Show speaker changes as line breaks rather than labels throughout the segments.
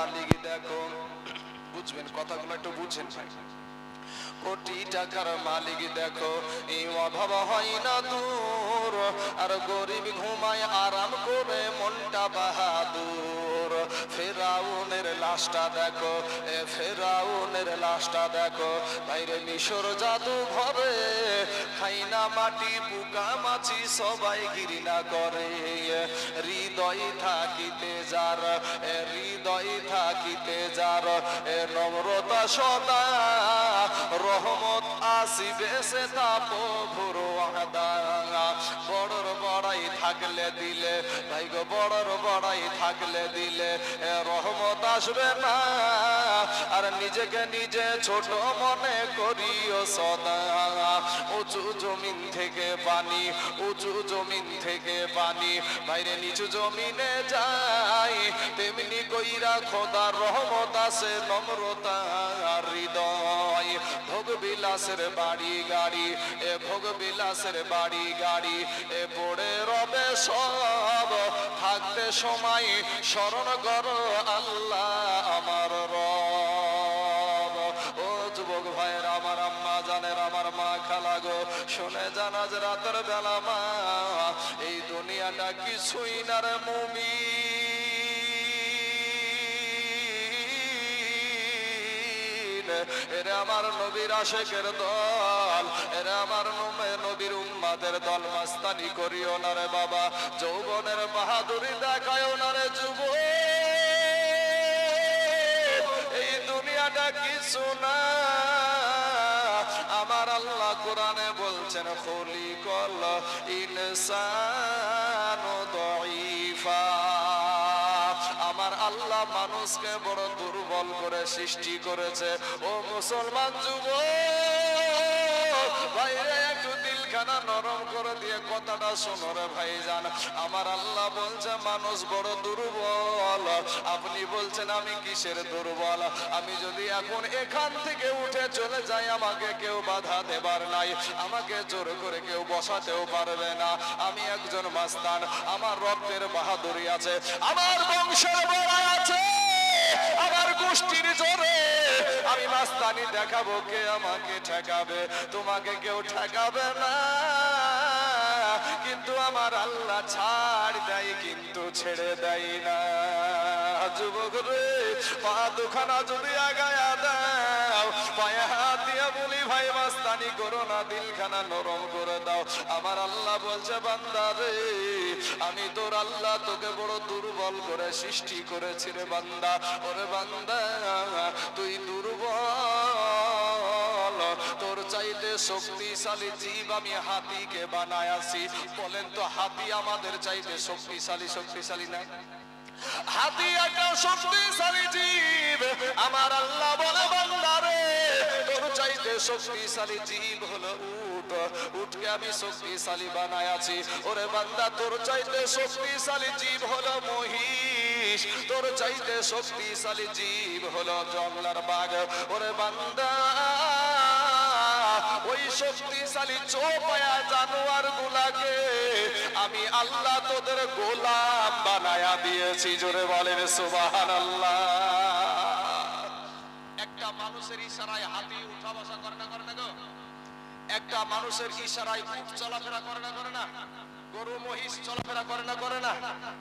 মালিক, দেখো। বুঝবেন, কথাগুলো একটু বুঝেন ভাই। কোটি টাকার মালিক, দেখো। এই অভাব হয় না দূর। আর গরিব ঘুমায় আরাম করে, মনটা বাহাদুর। ফেরাউনের লাশটা দেখো, এ ফেরাউনের লাশটা দেখো। বাইরে মিশর জাদু ঘরে খাই না মাটি, পোকা মাছি সবাই ঘৃণা করে। হৃদয় থাকিতে যার, এ হৃদয় থাকিতে যার, এ নম্রতা সদা। রহমত আসিবে সে তা বড়র বড়াই থাকলে দিলে, ভাই গো, বড়র বড়াই থাকলে দিলে, এ রহমত আসবে না। আর নিজেকে নিজে ছোট মনে করিও সদা। উঁচু জমিন থেকে পানি উঁচু জমিন থেকে পানি বাইরে নিচু জমিনে যাই। তেমনি কইরা খোদা রহমত আছে নম্রতা হৃদয়। ভোগ বিলাসের বাড়ি গাড়ি, এ ভোগ বিলাসের বাড়ি গাড়ি, এ পড়ে রবে সব। থাকতে সময় স্মরণ করো আল্লাহ আমার রব। শুনে জানা রাতের বেলা মা, এই দুনিয়াটা কিছুই না রে মুমি এরা আমার নবীর আশেকের দল, এরা আমার নবীর উম্মাদের দল, মাস্তানি করিও না রে বাবা, যৌবনের বাহাদুরি দেখায়ও না রে যুব এই দুনিয়াটা কিছু না। বলছেন খলি কল ইনসান দইফা আমার আল্লাহ মানুষকে বড় দুর্বল করে সৃষ্টি করেছে। ও মুসলমান যুব ভাই দিলখানা নরম করে দিয়ে কথাটা শোনো রে ভাইজান। আমার আল্লাহ বলছে, মানুষ বড় দুর্বল। আপনি বলছেন, আমি কিসের দুর্বল? আমি যদি এখন এখান থেকে উঠে চলে যাই, আমাকে কেউ বাধা দেবার নাই। আমাকে জোর করে কেউ বসাতেও পারবে না। আমি একজন মাস্তান, আমার রক্তের বাহাদুরি আছে, আমার বংশের বড় আছে। আমার গোষ্ঠীর জোরে আমি মাস্তানি দেখাবো কে আমাকে ঠেকাবে। তোমাকে কেউ ঠেকাবে না। কিন্তু আমার আল্লাহ ছাড় দেয়, কিন্তু ছেড়ে দেয় না। যুবক রে, পা দুখানা যদি আগায়া দাও পায়ে হাত দিয়া বলি, ভাই, মাস্তানি করো না, দিলখানা নরম করে দাও। আমার আল্লাহ বলছে, বান্দা রে, আমি তোর আল্লাহ তোকে বড় দুর্বল করে সৃষ্টি করেছি রে বান্দা। ওরে বান্দা, তুই দুর্বল। তোর চাইতে শক্তিশালী জীব আমি হাতিকে বানায় আসি বলেন তো, হাতি আমাদের চাইতে শক্তিশালী শক্তিশালী না? হাতি একটা শক্তিশালী জীব। আমার আল্লাহ বলে বান্দারে তোর চাইতে শক্তিশালী জীব হলো উট। উটকে আমি শক্তিশালী বানায় আছি ওরে বান্দা, তোর চাইতে শক্তিশালী জীব হলো মহিষ। তোর চাইতে শক্তিশালী জীব হলো জঙ্গলার বাঘ। ওরে বান্দা, ওই শক্তিশালী চোপায়া জানোয়ার গুলাকে আমি আল্লাহ তোদের গোলাম বানায়া দিয়েছি। জোরে বলেন সুবাহান আল্লাহ ইশারায় হাতি উঠা বসা করে না করে না গো। একটা মানুষের ইশারায় উঠ চলাফেরা করে না করে না। গরু, মহিষ চলাফেরা করে না করে না।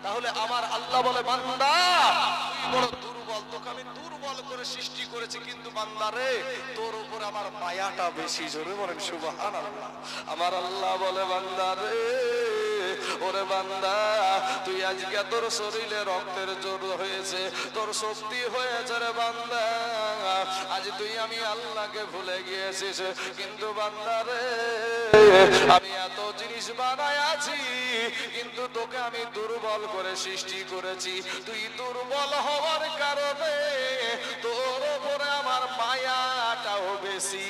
তাহলে আমার আল্লাহ বলে, বান্দা বড় দুর্বল, তোকে আমি দুর্বল করে সৃষ্টি করেছি, কিন্তু বান্দা রে, তোর উপর আমার মায়াটা বেশি। জোরে বলেন সুবহান আমার আল্লাহ বলে, বান্দা রে। ওরে বান্দা, তুই আজকে তোর শরীরে রক্তের জোর হয়েছে, তোর শক্তি হয়েছে রে বান্দা। আজ তুই আমি আল্লাহকে ভুলে গিয়েছিস, কিন্তু বান্দা রে, আমি এত জিনিস বানায় আছি, কিন্তু তোকে আমি দুর্বল করে সৃষ্টি করেছি। তুই দুর্বল হওয়ার কারণে তোর উপরে আমার মায়াটাও বেশি।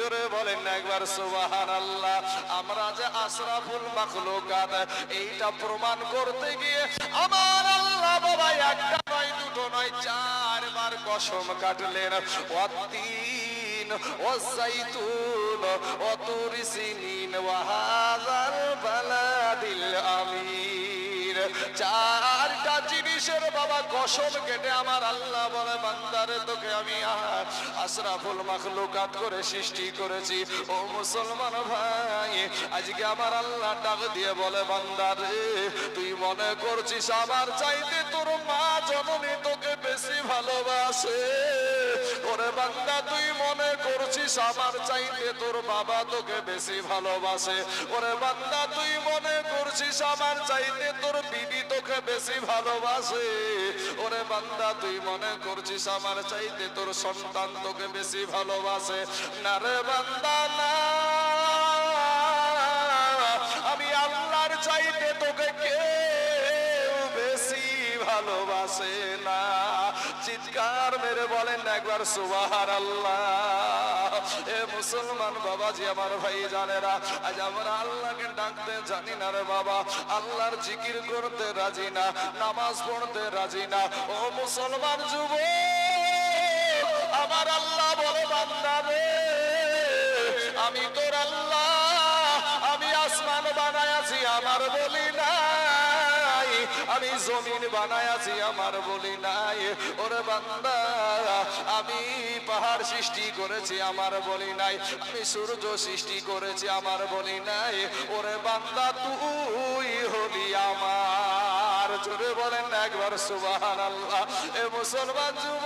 জোরে বলেন একবার সুবাহান আল্লাহ আমরা যে আশরাফুল মাখলুকাত, এইটা প্রমাণ করতে গিয়ে আমার আল্লাহ বাবা একটা নয়, দুটো নয়, চারবার কসম কাটলেন। ওয়াত্তিন ও সাইতুন সিনিন তুরিসিনিন ওয়াহাজাল আমির বাবা কসম কেটে আমার আল্লাহ বলে, বান্দারে, তোকে আমি আশরাফুল মাখলুকাত করে সৃষ্টি করেছি। ও মুসলমান ভাই, আজকে আমার আল্লাহ ডাক দিয়ে বলে, বান্দারে, তুই মনে করছিস আমার চাইতে তোর মা জননী তোকে বেশি ভালোবাসে? ওরে বান্দা, তুই মনে করছিস আমার চাইতে তোর বাবা তোকে বেশি ভালোবাসে? ওরে বান্দা, তুই মনে করছিস আমার চাইতে তোর বিবি তোকে বেশি ভালোবাসে? ওরে বান্দা, তুই মনে করছিস আমার চাইতে তোর সন্তান তোকে বেশি ভালোবাসে? না রে বান্দা, না। আমি আল্লাহর চাইতে তোকে কেউ বেশি ভালোবাসে না। মেরে বলেন একবার সুবাহার আল্লাহ এ মুসলমান বাবাজি, আমার ভাই জানেরা, আজ আমরা আল্লাহকে ডাকতে জানি না রে বাবা। আল্লাহর জিকির করতে রাজি না, নামাজ পড়তে রাজি না। ও মুসলমান যুব আমার আল্লাহ বলে, বান্দা রে, আমি তোর আল্লাহ, আমি আসমান বানায়াছি আমার বলি নাই আমি জমিন বানায়াছি আমার বলি নাই। ওরে বান্দা, আমি পাহাড় সৃষ্টি করেছি, আমার বলি নাই। আমি সূর্য সৃষ্টি করেছি, আমার বলি নাই। ওরে বান্দা, তুই হলি আমার। জোরে বলেন একবার সুবাহান আল্লাহ এ মুসলমান যুব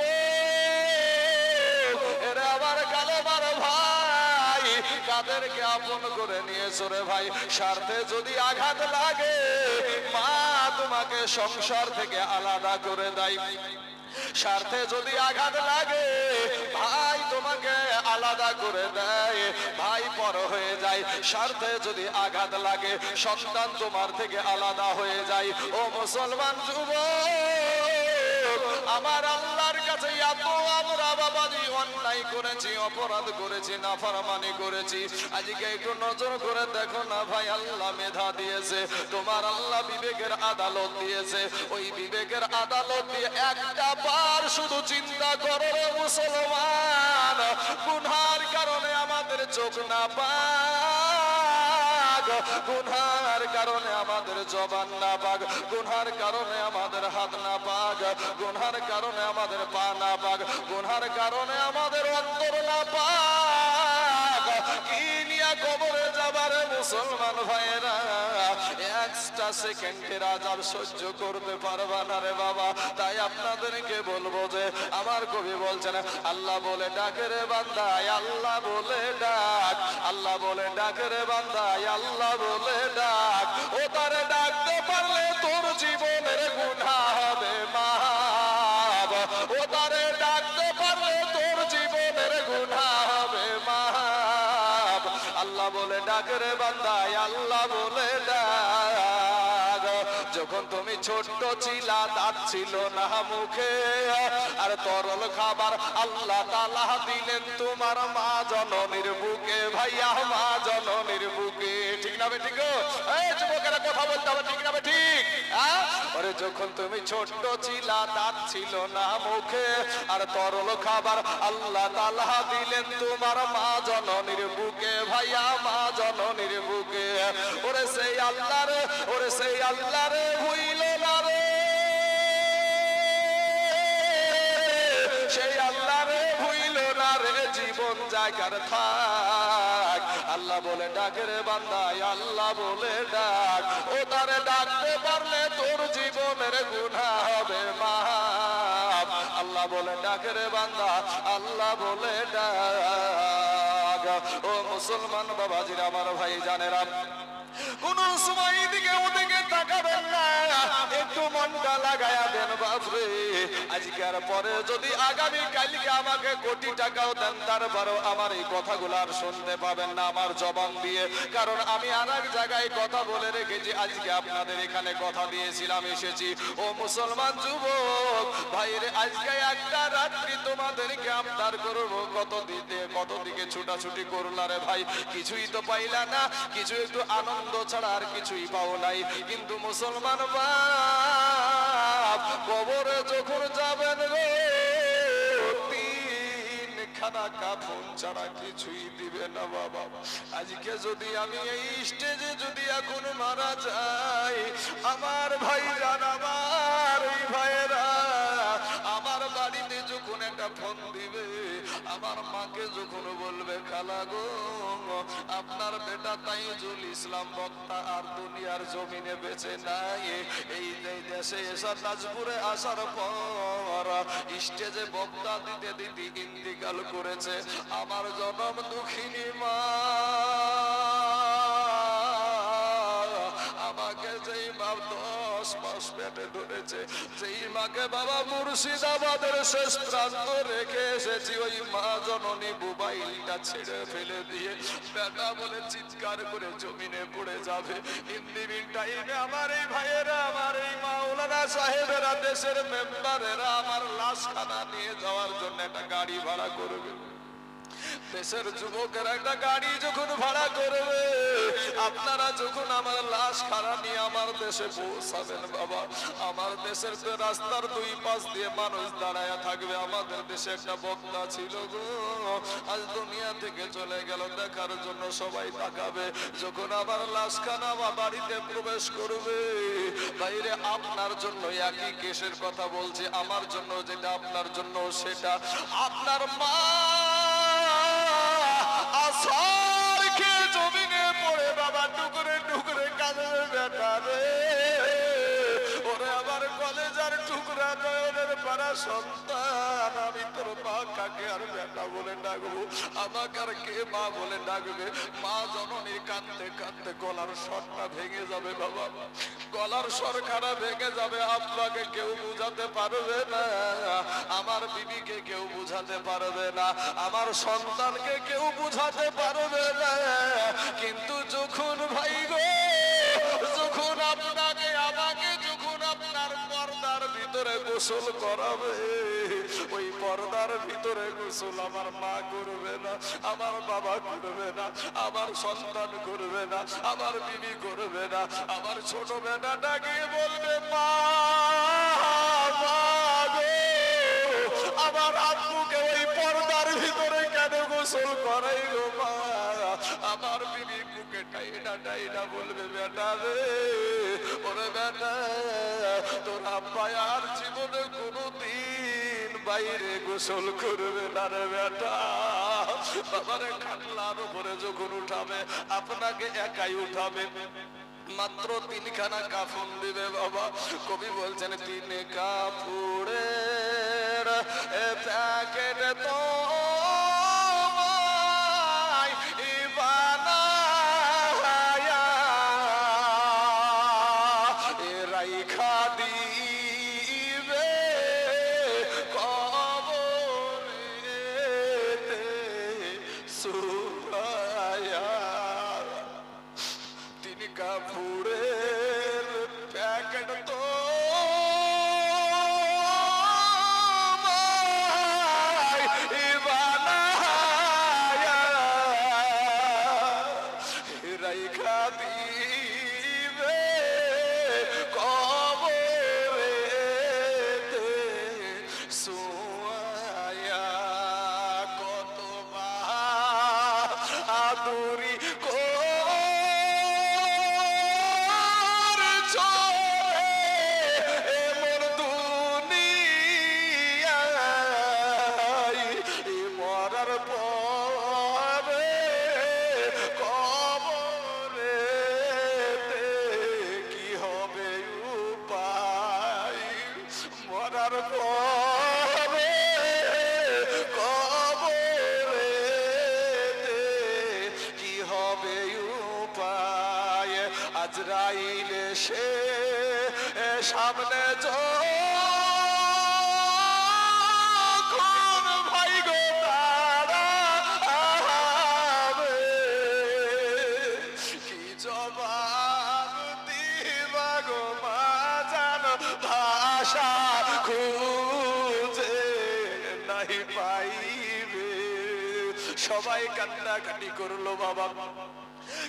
এরা আবার কালো মারো ভাই, কাদেরকে আপন করে নিয়েছো রে ভাই? স্বার্থে যদি আঘাত লাগে, মা তোমাকে সংসার থেকে আলাদা করে দেয়। স্বার্থে যদি আঘাত লাগে, ভাই তোমাকে আলাদা করে দেয়। ভাই পর হয়ে যায়, স্বার্থে যদি আঘাত লাগে, সন্তান তোমার থেকে আলাদা হয়ে যায়। ও মুসলমান যুব আমার কাছে এত আমরা বাবাজি অন্যায় করেছি, অপরাধ করেছি, নাফরমানি করেছি। আজকে একটু নজর করে দেখো না ভাই, আল্লাহ মেধা দিয়েছে, তোমার আল্লাহ বিবেকের আদালত দিয়েছে। ওই বিবেকের আদালত দিয়ে একটা বার শুধু চিন্তা করো মুসলমান, গুনহার কারণে আমাদের চোখ না পাক গুনহার কারণে আমাদের জবান না পাক, গুনহার কারণে আমাদের হাত না পাক, গুনহার কারণে আমাদের পা না পাক, গুনহার কারণে আমাদের অন্তর না পাক। কবরে যাবার মুসলমান একটা সহ্য করতে পারবা না রে বাবা। তাই আপনাদেরকে বলব যে, আমার কবি বলছেন, আল্লাহ বলে ডাকে রে বান্দায় আল্লাহ বলে ডাক। আল্লাহ বলে ডাকে রে বান্দায় আল্লাহ বলে ডাক। ও তারে ডাকতে পারলে তোর জীবনের গুণা হবে মাপ আল্লাহ বলে ডাকে রে বান্দায় আল্লাহ বলে ডাক ছোট্ট ছিলা দাঁত ছিল না মুখে। আর তরল খাবার আল্লাহ তালা দিলেন তোমার মা জননীর বুকে, ভাইয়া মা জননীর বুকে। ঠিক না ঠিক? যুবকেরা কথা বলতে হবে, ঠিক না ঠিক? হ্যাঁ? ওরে যখন তুমি ছোট্ট দাঁত ছিল না মুখে, আর তরল খাবার আল্লাহ তালা দিলেন তোমার মা জননীর বুকে, ভাইয়া মা জননীর বুকে। ওরে সেই আল্লাহ রে ওরে সেই আল্লাহ রে ভুইল জায়গার থাক। আল্লাহ বলে ডাকে রে বান্দায়, আল্লাহ বলে ডাক। ও তারে ডাকতে পারলে তোর জীবনের গুণা হবে মা আল্লাহ বলে ডাকের বান্দা, আল্লাহ বলে ডাক। ও মুসলমান বাবাজির, আমার ভাই জানেরা কোন সময় দিকে ওদিকে তাকাবেন না। একটু মনটা লাগায়া দেন বাপরে। আজকের পরে যদি আগামী কালকে আমাকে কোটি টাকাও দেন, তারপরও আমার এই কথাগুলো শুনতে পাবেন না আমার জবান দিয়ে। কারণ আমি আর এক জায়গায় কথা বলে রেখেছি, আজকে আপনাদের এখানে কথা দিয়েছিলাম, এসেছি। ও মুসলমান যুবক, ভাইরে, আজকে একটা রাত্রি তোমাদেরকে আমদার করব। কত দিতে, কত দিকে ছুটাছুটি করলা রে ভাই? কিছুই তো পাইলা না, কিছু একটু আনন্দ ছাড়া আর কিছুই পাও নাই। কিন্তু মুসলমান কবরে যখন যাবেন কাপন ছাড়া কিছুই দিবে না বাবা। আজকে যদি আমি এই স্টেজে যদি এখন মারা আমার ভাই জান আমার এই ভাইয়েরা আমার মাকে যখন বলবে, খালা গো, আপনার বেটা তাই জুল ইসলাম বক্তা আর দুনিয়ার জমিনে বেঁচে নাই। এই এই দেশে এসা তাজপুরে আসার পর স্টেজে বক্তা দিতে দিতে ইন্দিকাল করেছে। আমার জনম দুঃখিনী মা। পেটে ধরেছে। যেই মাকে বাবা মুর্শিদাবাদের শেষ প্রান্ত রেখে এসেছি। ওই মা জননী মোবাইলটা ছেড়ে ফেলে দিয়ে বেটা বলে চিৎকার করে জমিনে পড়ে যাবে। ইন্দিবিন টাইমে আমার এই ভাইয়েরা, আমার এই মাওলানা সাহেবেরা, দেশের মেম্বারেরা আমার লাশখানা নিয়ে যাওয়ার জন্য একটা গাড়ি ভাড়া করবে। দেশের যুবকের একটা গাড়ি যখন ভাড়া করবে, আপনারা যখন আমার লাশ খাড়া নিয়ে আমার দেশে পৌঁছাবেন বাবা, আমার দেশের তো রাস্তার দুই পাশ দিয়ে মানুষ দাঁড়ায় থাকবে, আমাদের দেশে একটা বক্তা ছিল গো, আজ দুনিয়া থেকে চলে গেল, দেখার জন্য সবাই তাকাবে, যখন আমার লাশখানা আমার বাড়িতে প্রবেশ করবে বাইরে আপনার জন্য একই কেসের কথা বলছি, আমার জন্য যেটা আপনার জন্য সেটা, আপনার মা আসার খেয়ে জমিনে পড়ে বাবা টুকরে টুকরে কাঁদবে বেটা রে। কলেজার টুকরা সন্তান, আমি তোর মা কাকে আর বেটা বলে ডাকবো? আমাকে আর কে মা বলে ডাকবে? মা জননী কাঁদতে কাঁদতে গলার স্বরটা ভেঙে যাবে বাবা। গলার স্বরখানা ভেঙে যাবে, আপনাকে কেউ বুঝাতে পারবে না। আমার বিবিকে কেউ বুঝাতে পারবে না। আমার সন্তানকে কেউ বুঝাতে পারবে না। কিন্তু যখন ভাই গো গোসল করাবে। ওই পর্দার ভিতরে গোসল আমার মা করবে না, আমার বাবা করবে না, আমার সন্তান করবে না, আমার বিবি করবে না, আমার ছোট বেটাটাকে বলবে, মা আমার আব্বুকে ওই পর্দার ভিতরে কেন গোসল করাই গো মা? আমার বিবি বুকে টাইনা টাইনা বলবে, বেটা রে, ওরে বেটা, তোর আব্বা আর জীবনে কোনোদিন বাইরে গোসল করবে না রে বেটা। বাবারে খাটলার উপরে যখন উঠাবে, আপনাকে একাই উঠাবে। মাত্র তিনখানা কাফন দিবে বাবা। কবি বলছেন তিন কাপড়ের প্যাকেট তো সবাই কান্নাকাটি করল বাবা।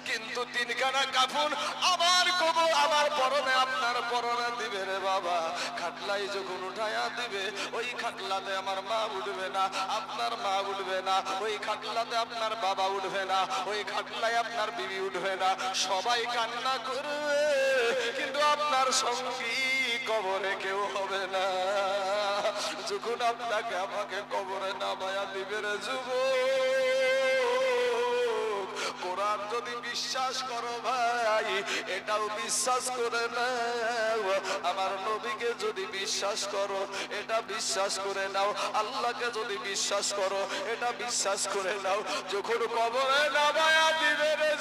কিন্তু তিনখানা কাফুন আবার কবু আমার পরনে আপনার পরনে দিবে রে বাবা। খাটলাই যখন উঠায়া দিবে, ওই খাটলাতে আমার মা উঠবে না, আপনার মা উঠবে না, ওই খাটলাতে আপনার বাবা উঠবে না, ওই খাটলায় আপনার বিবি উঠবে না। সবাই কান্না করবে, কিন্তু আপনার সঙ্গী কবরে কেউ হবে না। যখন আপনাকে আমাকে কবরে নামায়া দিবে রে যুব কোরআন যদি বিশ্বাস করো ভাই, এটাও বিশ্বাস করে নাও। আমার নবীকে যদি বিশ্বাস করো, এটা বিশ্বাস করে নাও। আল্লাহকে যদি বিশ্বাস করো, এটা বিশ্বাস করে নাও। যখন কবরে নামায়া দিবে রে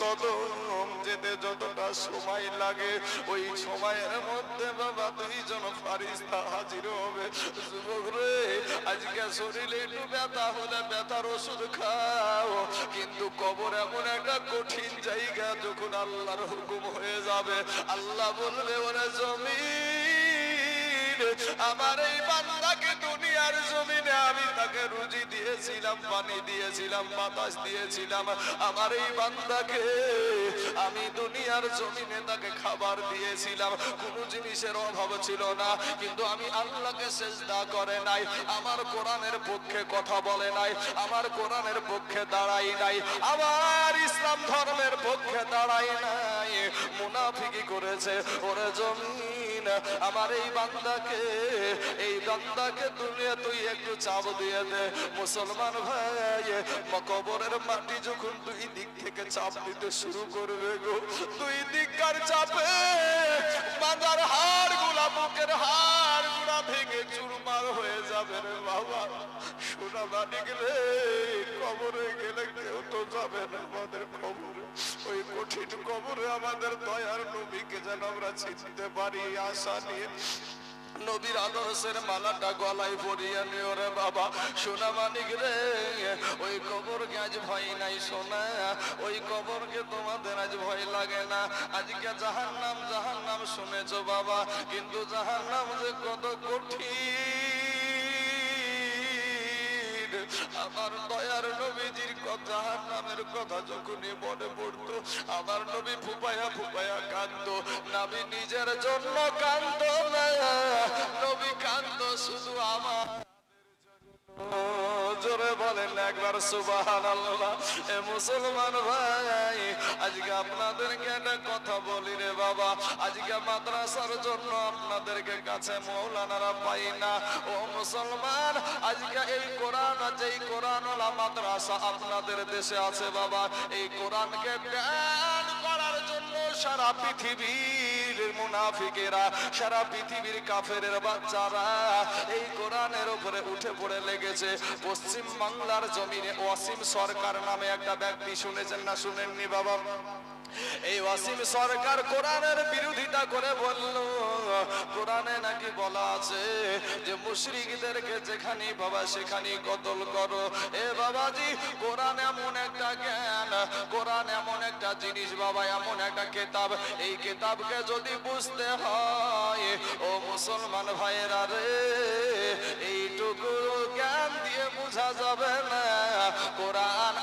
কদম যেতে যতটা সময় লাগে, ওই সময়ের মধ্যে বাবা দুইজন ফারিস্তা হাজির হবে। যুবক রে, আজকে শরীরে একটু ব্যথা হলে ব্যথার ওষুধ খাও। কিন্তু কবর এমন একটা কঠিন জায়গা যখন আল্লাহর হুকুম হয়ে যাবে। আল্লাহ বলবে, ওরা জমি আমার এই বান্দাকে দুনিয়ার জমিনে আমি তাকে রুজি দিয়েছিলাম, পানি দিয়েছিলাম, বাতাস দিয়েছিলাম। আমার এই বান্দাকে আমি দুনিয়ার জমিনে তাকে খাবার দিয়েছিলাম। কোনো জিনিসের অভাব ছিল না, কিন্তু আমি আল্লাহকে সেজদা করে নাই। আমার কোরআনের পক্ষে কথা বলে নাই, আমার কোরআনের পক্ষে দাঁড়াই নাই, আমার ইসলাম ধর্মের পক্ষে দাঁড়াই নাই। মুনাফিকি করেছে, ওরে আমার এই বান্দাকে এই বান্দাকে তুলে তুই একটু চাপ দিয়ে দে। মুসলমান ভাই কবরের মাটি যখন দুই দিক থেকে চাপ দিতে শুরু করবে গো, দুই দিককার চাপে? বাঁধার হাড়গুলা বুকের হাড়গুলা ভেঙে চুরমার হয়ে যাবে রে বাবা। সোনা মানিক রে, কবরে গেলে কেউ তো যাবে না আমাদের কবরে। ওই কঠিন কবরে আমাদের দয়ার নবীকে যেন আমরা চিনতে পারি, আশা নিয়ে। নবীর আদর্শের মালাটা গলায় পরিয়ে নিও রে বাবা। সোনা মানিক রে, ওই কবরকে আজ ভয় নাই সোনা ওই কবরকে তোমাদের আজ ভয় লাগে না। আজকে জাহান নাম জাহান নাম শুনেছ বাবা। কিন্তু জাহান নাম যে কত কঠিন। আমার দয়ার নবীজির কথা, নামের কথা যখনই মনে পড়তো, আমার নবী ফুপায়া ফুপায়া কান্দ নাবি নিজের জন্য কান্দ নবী কান্দ শুধু আমার বলেন একবার সুবাহান এ মুসলমান ভাই, আজকে আপনাদেরকে একটা কথা বলি রে বাবা। আজকে মাদ্রাসার জন্য আপনাদেরকে কাছে মৌলানারা পাই না। ও মুসলমান, আজকে এই কোরআন যেই কোরআন মাদ্রাসা আপনাদের দেশে আছে বাবা। এই কোরআনকে জ্ঞান করার জন্য সারা পৃথিবীর মুনাফিকেরা, সারা পৃথিবীর কাফেরের বাচ্চারা, এই কোরআনের উপরে উঠে পড়ে লেগেছে। পশ্চিম বাংলার জমিনে ওয়াসিম সরকার নামে একটা ব্যক্তি শুনেছেন না শুনেননি বাবা? এই ওয়াসিম সরকার কোরআনের বিরোধিতা করে বলল, কোরআনে নাকি বলা আছে যে মুশরিকদেরকে যেখানে বাবা সেখানে কতল করো। এ বাবাজি, কোরআন এমন একটা জ্ঞান, কোরআন এমন একটা জিনিস বাবা, এমন একটা কেতাব। এই কেতাবকে যদি বুঝতে হয়, ও মুসলমান ভাইয়েরা রে এইটুকু জ্ঞান দিয়ে বোঝা যাবে না। কোরআন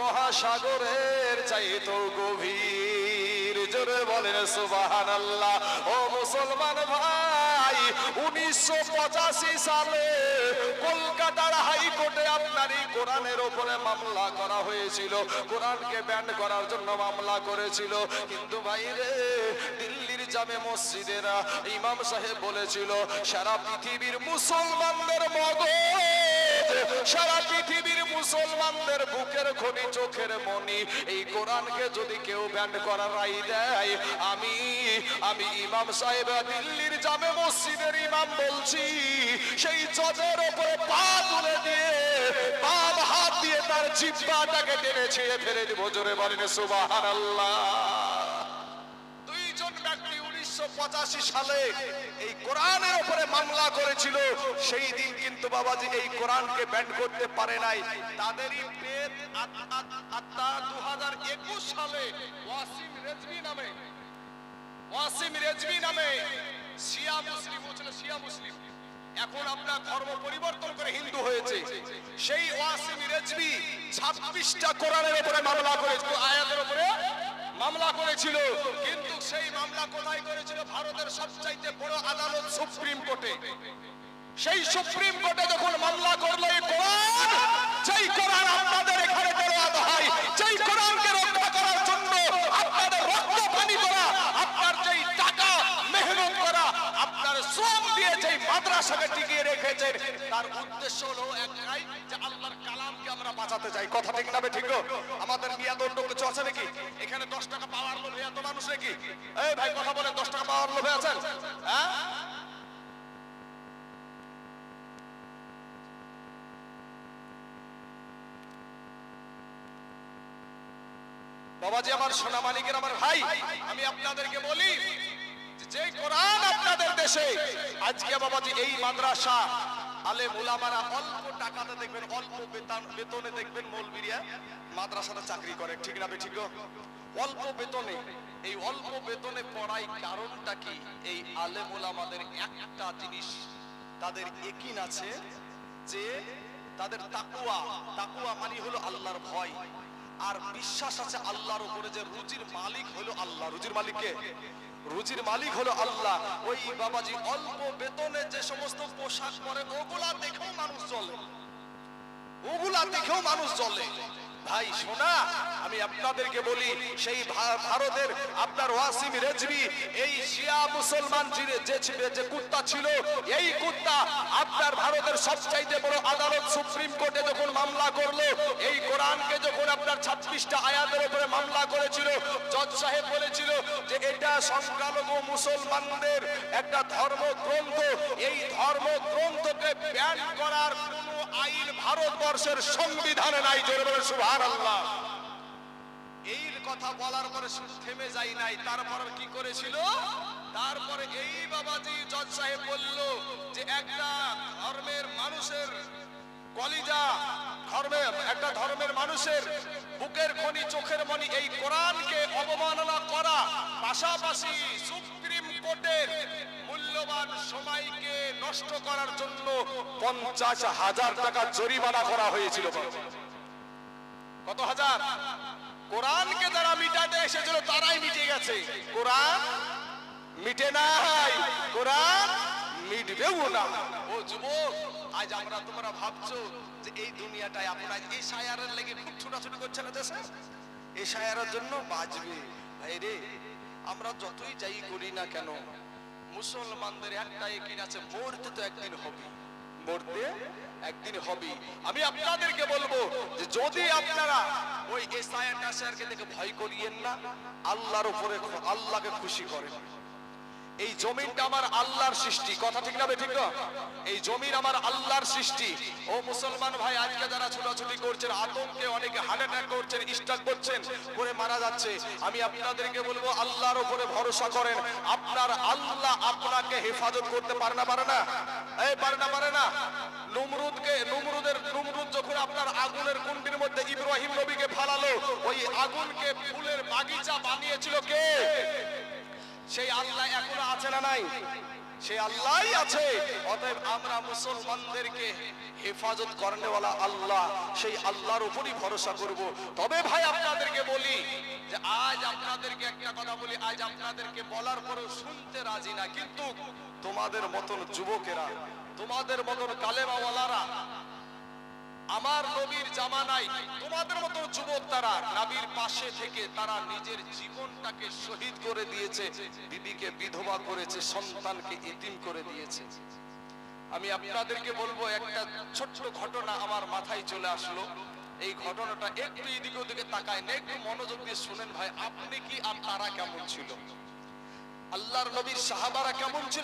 মহাসাগরের চাইতো গভীর। জোরে বলেন সুবাহান আল্লাহ ও মুসলমান ভাই, উনিশশো পঁচাশি সালে কলকাতার হাইকোর্টে আপনার এই কোরআনের ওপরে মামলা করা হয়েছিল। কোরআনকে ব্যান্ড করার জন্য মামলা করেছিল। কিন্তু ভাইরে দিল্লির জামে মসজিদেরা ইমাম সাহেব বলেছিল, সারা পৃথিবীর মুসলমানদের মগজ সারা পৃথিবীর মুসলমানদের বুকের খনি, চোখের মনি। এই কোরআনকে যদি কেউ ব্যান্ড করার রাই দেয়, আমি আমি ইমাম সাহেব দিল্লির জামে মসজিদের ইমাম বলছি, সেই জজের ওপরে পা তুলে দিয়ে, বাম হাত দিয়ে তার জিব্বাটাকে টেনে ছিঁড়ে ফেলে দিব। জোরে বলেন দুইজন ব্যক্তি উনিশশো সালে এই কোরআনের উপরে মামলা করেছিল, সেই দিন কিন্তু বাবাজি এই কোরআনকে ব্যান্ড করতে পারে নাই। তাদেরই প্রেত আত- আত- আত্মা দু সালে ওয়াসিম রেজভি নামে, ওয়াসিম রেজভি নামে শিয়া মুসলিম ও ছিল শিয়া মুসলিম। এখন আপনার ধর্ম পরিবর্তন করে হিন্দু হয়েছে। সেই ওয়াসিম রেজভি ছাব্বিশটা কোরআনের উপরে মামলা করেছিল, আয়াতের উপরে মামলা করেছিল, কিন্তু সেই মামলা কোথায় করেছিল ভারতের সবচাইতে বড় আদালত সুপ্রিম কোর্টে। সেই সুপ্রিম কোর্টে যখন মামলা করল, কোরআন, যেই কোরআন আপনাদের এখানে তেলাওয়াত হয়, যেই কোরআনকে রক্ষা করার জন্য আপনাদের রক্ত পানি করা মাদ্রাসাকে রেখেছেন। তার উদ্দেশ্য হলো যে আল্লাহর কালামকে আমরা বাঁচাতে চাই। কথা ঠিক ঠিক আমাদের কিছু আছে নাকি? এখানে দশ টাকা পাওয়ার লোভে এত মানুষ নাকি? এই ভাই, কথা বলেন, দশ টাকা পাওয়ার লোভে আছেন? হ্যাঁ? বাবাজি, আমার সোনা মালিকের আমার ভাই, আমি আপনাদেরকে বলি যে যে কোরআন আপনাদের দেশে, আজকে বাবাজি এই মাদ্রাসা, আলে মুলামারা অল্প টাকাতে দেখবেন, অল্প বেতন, বেতনে দেখবেন মাদ্রাসাতে চাকরি করে। ঠিক না ঠিক অল্প বেতনে, এই অল্প বেতনে পড়াই কারণটা কি? এই আলে মুলামাদের একটা জিনিস তাদের একিন আছে যে তাদের তাকুয়া তাকুয়া মানে হলো আল্লাহর ভয়। আর বিশ্বাস আছে আল্লাহর উপরে যে রুজির মালিক হলো আল্লাহ। রুজির মালিক কে? রুজির মালিক হলো আল্লাহ। ওই বাবাজি অল্প বেতনে যে সমস্ত পোশাক পরে, ওগুলা দেখেও মানুষ চলে ওগুলা দেখেও মানুষ চলে ভাই, শোনা, আমি আপনাদেরকে বলি, সেই ভারতের আপনার ওয়াসিম রেজবি এই শিয়া মুসলমান যে যে কুত্তা ছিল, এই কুত্তা আপনার ভারতের সবচাইতে বড় আদালত সুপ্রিম কোর্টে যখন মামলা করল, এই কোরআনকে যখন আপনার ছাব্বিশটা আয়াতের উপরে মামলা করেছিল, জজ সাহেব বলেছিল যে এটা সংখ্যালঘু মুসলমানদের একটা ধর্মগ্রন্থ। এই ধর্মগ্রন্থকে ব্যান করার কোনো আইন ভারতবর্ষের সংবিধানে নাই, জোরে বলে আল্লাহ এই কথা বলার পরে থেমে যাই নাই। তারপর কি করেছিল? তারপরে এই বাবাজি জজ সাহেব বলল যে একটা ধর্মের মানুষের কলিজা, ধর্মের, একটা ধর্মের মানুষের বুকের খনি, চোখের মনি এই কোরআনকে অবমাননা করা, পাশাপাশি সুপ্রিম কোর্টের মূল্যবান সময়কে নষ্ট করার জন্য পঞ্চাশ হাজার টাকা জরিমানা করা হয়েছিল। কত হাজার? কোরআনকে যারা মিটাতে এসেছিল, তারাই মিটে গেছে। কোরআন মিটে নাই। কোরআন মিটবেও না। ও যুবক, আজ আমরা তোমরা ভাবছ যে এই দুনিয়াটায় আপনার এই সায়ারের লেগে খুব ছোটাছুটি করছে না দেশে এই সায়ারের জন্য বাঁচবে। ভাই রে, আমরা যতই যাই করি না কেন, মুসলমানদের একটা একিন আছে, মরতে তো একদিন হবে মরতে একদিন হবে। আমি আপনাদেরকে বলব যে যদি আপনারা ওই এসআইআর টাসায়ারকে দেখে ভয় করিয়েন না, আল্লাহর উপরে আল্লাহকে খুশি করেন। এই জমিনটা আমার আল্লাহর সৃষ্টি। কথা ঠিক না ঠিক না? এই জমিন আমার আল্লাহর সৃষ্টি। ও মুসলমান ভাই, আজকে যারা ছোটাছুটি করছেন, আতঙ্কে অনেকে হার্ট অ্যাটাক করছেন স্ট্রোক করছেন, করে মারা যাচ্ছে। আমি আপনাদেরকে বলব, আল্লাহর উপরে ভরসা করেন। আপনার আল্লাহ আপনাকে হেফাজত করতে পারে না পারে না? এই, পারে না পারে না? নমরুদকে, নমরুদের, নমরুদ যখন আপনার আগুনের কুণ্ডির মধ্যে ইব্রাহিম নবীকে ফালালো, ওই আগুনকে ফুলের বাগিচা বানিয়েছিল কে? সেই আল্লাহ এখনও আছে না নাই? সেই আল্লাহই আছে। অতএব আমরা মুসলমানদেরকে হেফাজত করেনেওয়ালা আল্লাহ, সেই আল্লাহর উপরই ভরসা করব। তবে ভাই, আপনাদেরকে বলি যে আজ আপনাদেরকে একটা কথা বলি, আজ আপনাদেরকে বলার পরেও শুনতে রাজি না। কিন্তু তোমাদের মতন যুবকেরা, তোমাদের মতন কালেমাওয়ালারা আমার নবীর জামানায় তোমাদের মতো যুবক তারা নবীর পাশে থেকে তারা নিজের জীবনটাকে শহীদ করে দিয়েছে, বিবিকে বিধবা করেছে, সন্তানকে এতিম করে দিয়েছে। আমি আপনাদেরকে বলব, একটা ছোট্ট ঘটনা আমার মাথায় চলে আসলো। এই ঘটনাটা একটু এদিকে ওদিকে তাকায় না, একটু মনোযোগ দিয়ে শুনেন ভাই, আপনি কি আর তারা কেমন ছিল? আল্লাহর নবীর সাহাবারা কেমন ছিল?